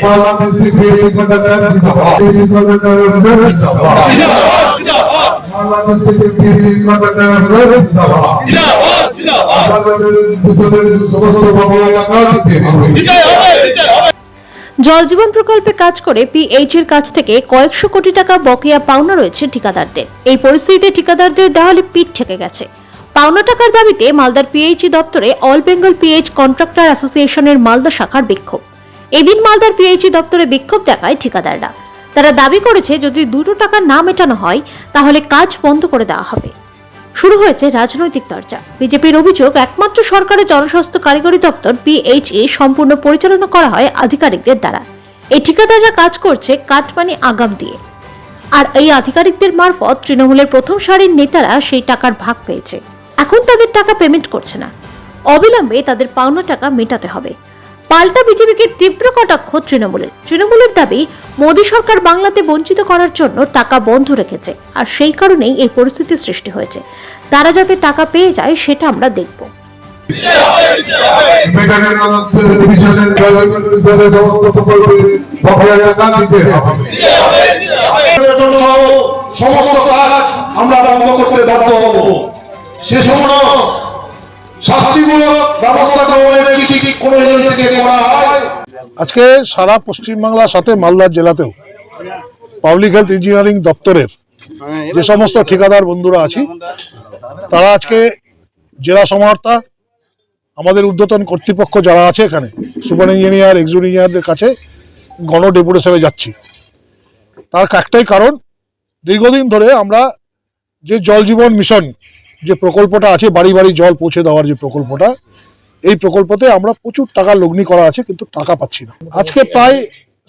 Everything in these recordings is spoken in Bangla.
Mala district PhD Mandata Zindabad. PhD Mandata Zindabad. Mala district PhD Mandata Zindabad. আমাদের দেশের সমস্ত বাংলা এলাকা দিতে হবে জল জীবন প্রকল্পে কাজ করে পিএইচ এর কাছ থেকে কয়েকশো কোটি টাকা বকেয়া পাওনা রয়েছে ঠিকাদারদের এই পরিস্থিতিতে ঠিকাদারদের দেওয়ালে পিঠ ঠেকে গেছে পাওনা টাকার দাবিতে মালদার পিএইচই দপ্তরে অল বেঙ্গল পিএইচ কন্ট্রাক্টর অ্যাসোসিয়েশনের মালদা শাখার বিক্ষোভ এদিন মালদার পিএইচই দপ্তরে বিক্ষোভ দেখায় ঠিকাদাররা। তারা দাবি করেছে, যদি দুটো টাকা না মেটানো হয়, তাহলে কাজ বন্ধ করে দেওয়া হবে। শুরু হয়েছে রাজনৈতিক চর্চা। বিজেপির অভিযোগ, একমাত্র সরকারের জনস্বাস্থ্য কারিগরি দপ্তর পিএইচএ সম্পূর্ণ পরিচালনা করা হয় আধিকারিকদের দ্বারা। এই ঠিকাদাররা কাজ করছে কাটমানি আগাম দিয়ে। আর এই আধিকারিকদের মারফত তৃণমূলের প্রথম সারির নেতারা সেই টাকার ভাগ পেয়েছে। এখন তাদের টাকা পেমেন্ট করছে না। অবিলম্বে তাদের পাওনা টাকা মেটাতে হবে। পাল্টা বিজেপিকে তীব্র কটাক্ষ তৃণমূলের। তৃণমূলের দাবি, মোদী সরকার বাংলাতে বঞ্চিত করার জন্য টাকা বন্ধ রেখেছে, আর সেই কারণেই এই পরিস্থিতি সৃষ্টি হয়েছে। তারা যাতে টাকা পেয়ে যায়, সেটা আমরা দেখব। সমস্ত কাজ আমরা বন্ধ করতে বাধ্য হব সে সময় শাস্তিমূলক ব্যবস্থা গ্রহণের আজকে সারা পশ্চিমবাংলার সাথে মালদার জেলাতেও পাবলিক হেলথ ইঞ্জিনিয়ারিং দপ্তরের যে সমস্ত ঠিকাদার বন্ধুরা আছি, তারা আজকে জেলা সমাহর্তা, আমাদের ঊর্ধ্বতন কর্তৃপক্ষ যারা আছে এখানে, সুপার ইঞ্জিনিয়ার, এক্সিকিউটিভ ইঞ্জিনিয়ারদের কাছে গণ ডেপুটেশনে যাচ্ছি। তার একটাই কারণ, দীর্ঘদিন ধরে আমরা যে জল জীবন মিশন যে প্রকল্পটা আছে, বাড়ি বাড়ি জল পৌঁছে দেওয়ার যে প্রকল্পটা এই প্রকল্পতে আমরা প্রচুর টাকা লগ্নি করা আছে, কিন্তু টাকা পাচ্ছি না। আজকে প্রায়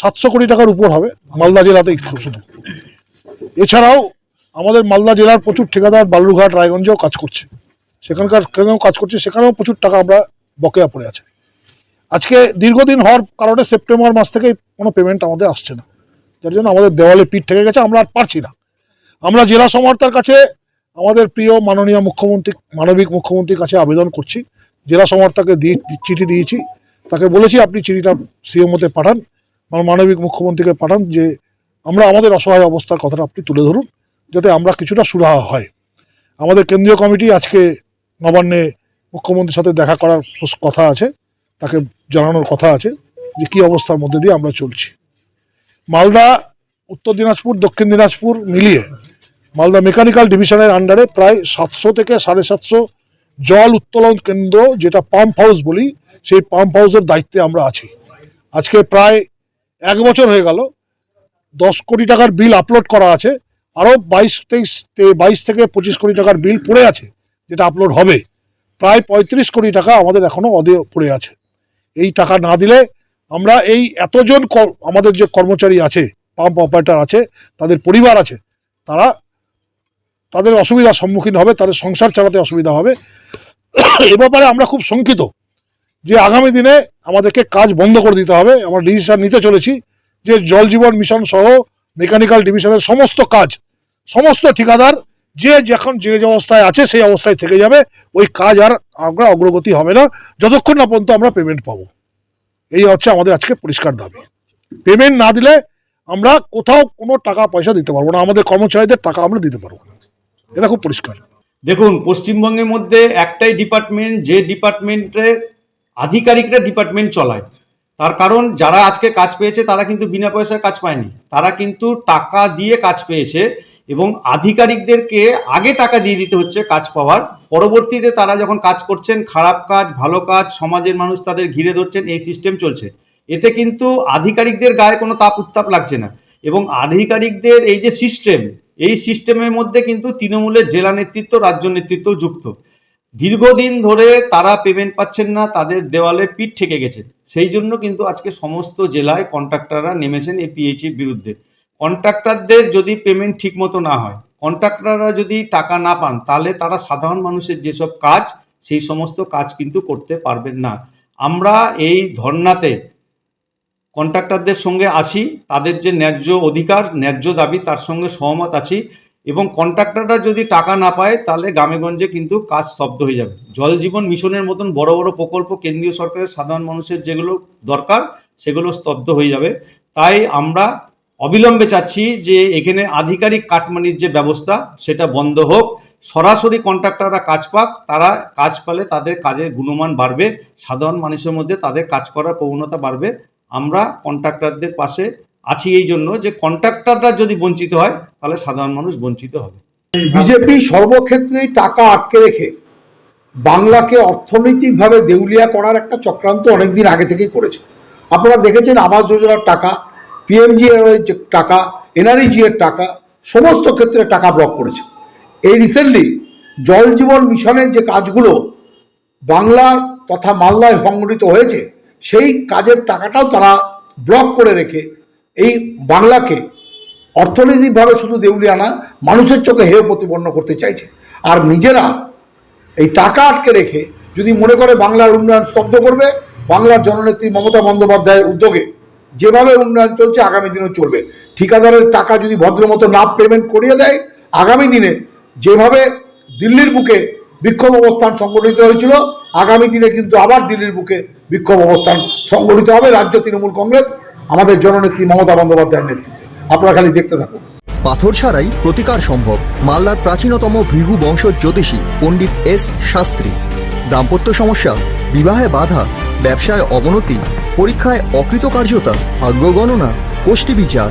সাতশো কোটি টাকার উপর হবে মালদা জেলাতে শুধু। এছাড়াও আমাদের মালদা জেলার প্রচুর ঠিকাদার বালুরঘাট, রায়গঞ্জেও কাজ করছে। সেখানকার কেনেও কাজ করছে, সেখানেও প্রচুর টাকা আমরা বকেয়া পড়ে আছে। আজকে দীর্ঘদিন হওয়ার কারণে সেপ্টেম্বর মাস থেকে কোনো পেমেন্ট আমাদের আসছে না। যার জন্য আমাদের দেওয়ালে পিঠ থেকে গেছে, আমরা আর পারছি না। আমরা জেলা সমর্থার কাছে আমাদের প্রিয় মাননীয় মুখ্যমন্ত্রী, মানবিক মুখ্যমন্ত্রীর কাছে আবেদন করছি। জেলা সমার্তাকে দিয়ে চিঠি দিয়েছি। তাকে বলেছি, আপনি চিঠিটা সিএমওতে পাঠান, আমার মানবিক মুখ্যমন্ত্রীকে পাঠান যে, আমরা আমাদের অসহায় অবস্থার কথাটা আপনি তুলে ধরুন, যাতে আমরা কিছুটা সুরাহা হয়। আমাদের কেন্দ্রীয় কমিটি আজকে নবান্নে মুখ্যমন্ত্রীর সাথে দেখা করার কথা আছে, তাকে জানানোর কথা আছে যে, কী অবস্থার মধ্যে দিয়ে আমরা চলছি। মালদা, উত্তর দিনাজপুর, দক্ষিণ দিনাজপুর মিলিয়ে মালদা মেকানিক্যাল ডিভিশনের আন্ডারে প্রায় সাতশো থেকে সাড়ে সাতশো জল উত্তোলন কেন্দ্র যেটা পাম্প হাউস বলি, সেই পাম্প হাউসের দায়িত্বে আমরা আছি। আজকে প্রায় এক বছর হয়ে গেল, দশ কোটি টাকার বিল আপলোড করা আছে আরও বাইশ তেইশ বাইশ থেকে পঁচিশ কোটি টাকার বিল পড়ে আছে, যেটা আপলোড হবে। প্রায় পঁয়ত্রিশ কোটি টাকা আমাদের এখনও অদে পড়ে আছে। এই টাকা না দিলে আমরা এই এতজন আমাদের যে কর্মচারী আছে পাম্প অপারেটর আছে, তাদের পরিবার আছে, তারা তাদের অসুবিধার সম্মুখীন হবে, তাদের সংসার চালাতে অসুবিধা হবে। এ ব্যাপারে আমরা খুব শঙ্কিত যে আগামী দিনে আমাদেরকে কাজ বন্ধ করে দিতে হবে। আমরা ডিসিশন নিতে চলেছি যে জল জীবন মিশন সহ মেকানিক্যাল ডিভিশনের সমস্ত কাজ, সমস্ত ঠিকাদার যে যখন যে অবস্থায় আছে সেই অবস্থায় থেকে যাবে। ওই কাজ আর আমরা অগ্রগতি হবে না। যতক্ষণ না পর্যন্ত আমরা পেমেন্ট পাবো। এই হচ্ছে আমাদের আজকে পরিষ্কার দাবি। পেমেন্ট না দিলে আমরা কোথাও কোনো টাকা পয়সা দিতে পারব না। আমাদের কর্মচারীদের টাকা আমরা দিতে পারব না। এটা খুব পরিষ্কার। দেখুন, পশ্চিমবঙ্গের মধ্যে একটাই ডিপার্টমেন্ট যে ডিপার্টমেন্টের আধিকারিকরা ডিপার্টমেন্ট চলায়। তার কারণ, যারা আজকে কাজ পেয়েছে, তারা কিন্তু বিনা পয়সায় কাজ পায়নি। তারা কিন্তু টাকা দিয়ে কাজ পেয়েছে এবং আধিকারিকদেরকে আগে টাকা দিয়ে দিতে হচ্ছে কাজ পাওয়ার। পরবর্তীতে তারা যখন কাজ করছেন, খারাপ কাজ, ভালো কাজ, সমাজের মানুষ তাদের ঘিরে ধরছেন, এই সিস্টেম চলছে। এতে কিন্তু আধিকারিকদের গায়ে কোনো তাপ উত্তাপ লাগছে না এবং আধিকারিকদের এই যে সিস্টেম এই সিস্টেমের মধ্যে কিন্তু তৃণমূলের জেলা নেতৃত্ব, রাজ্য নেতৃত্ব যুক্ত। দীর্ঘদিন ধরে তারা পেমেন্ট পাচ্ছেন না, তাদের দেওয়ালে পিঠ ঠেকে গেছে। সেই জন্য কিন্তু আজকে সমস্ত জেলায় কন্ট্রাক্টররা নেমেছেন এই পিএইচির বিরুদ্ধে। কন্ট্রাক্টরদের যদি পেমেন্ট ঠিক মতো না হয় কন্ট্রাক্টররা যদি টাকা না পান, তাহলে তারা সাধারণ মানুষের যেসব কাজ, সেই সমস্ত কাজ কিন্তু করতে পারবেন না। আমরা এই ধর্নাতে কন্ট্রাক্টরদের সঙ্গে আছি, তাদের যে ন্যায্য অধিকার, ন্যায্য দাবি, তার সঙ্গে সহমত আছি এবং কন্ট্রাক্টররা যদি টাকা না পায়, তাহলে গ্রামেগঞ্জে কিন্তু কাজ স্তব্ধ হয়ে যাবে। জল জীবন মিশনের মতন বড় বড় প্রকল্প কেন্দ্রীয় সরকারের সাধারণ মানুষের যেগুলো দরকার, সেগুলো স্তব্ধ হয়ে যাবে। তাই আমরা অবিলম্বে চাচ্ছি যে এখানে আধিকারিক কাটমানির যে ব্যবস্থা, সেটা বন্ধ হোক। সরাসরি কন্ট্রাক্টররা কাজ পাক, তারা কাজ পালে তাদের কাজের গুণমান বাড়বে। সাধারণ মানুষের মধ্যে তাদের কাজ করার প্রবণতা বাড়বে। আমরা কন্ট্রাক্টরদের পাশে আছি এই জন্য যে কন্ট্রাক্টররা যদি বঞ্চিত হয়, তাহলে সাধারণ মানুষ বঞ্চিত হবে। বিজেপি সর্বক্ষেত্রেই টাকা আটকে রেখে বাংলাকে অর্থনৈতিকভাবে দেউলিয়া করার একটা চক্রান্ত অনেকদিন আগে থেকেই করেছে। আপনারা দেখেছেন আবাস যোজনার টাকা পিএমজি এর টাকা এনআরইজি এর টাকা, সমস্ত ক্ষেত্রে টাকা ব্লক করেছে। এই রিসেন্টলি জল জীবন মিশনের যে কাজগুলো বাংলা তথা মালদায় সংগঠিত হয়েছে সেই কাজের টাকাটাও তারা ব্লক করে রেখে এই বাংলাকে অর্থনৈতিকভাবে শুধু দেউলিয়া না, মানুষের চোখে হেয় প্রতিপন্ন করতে চাইছে। আর নিজেরা এই টাকা আটকে রেখে যদি মনে করে বাংলার উন্নয়ন স্তব্ধ করবে, বাংলার জননেত্রী মমতা বন্দ্যোপাধ্যায়ের উদ্যোগে যেভাবে উন্নয়ন চলছে, আগামী দিনেও চলবে। ঠিকাদারের টাকা যদি ভদ্রমতো না পেমেন্ট করিয়ে দেয়, আগামী দিনে যেভাবে দিল্লির বুকে বিক্ষোভ অবস্থান সংগঠিত হয়েছিল। আগামী দিনে কিন্তু আবার দিল্লির বুকে বিক্ষোভ অবস্থান সংগঠিত হবে। রাজ্য তৃণমূল কংগ্রেস, আমাদের জননেত্রী মমতা বন্দ্যোপাধ্যায়ের নেতৃত্বে। আপনারা খালি দেখতে থাকুন। পাথর ছাড়াই প্রতিকার সম্ভব। মালদার প্রাচীনতম ভৃহু বংশ জ্যোতিষী পণ্ডিত এস শাস্ত্রী। দাম্পত্য সমস্যা, বিবাহে বাধা, ব্যবসায় অবনতি, পরীক্ষায় অকৃতকার্যতা, ভাগ্য গণনা গোষ্ঠী বিচার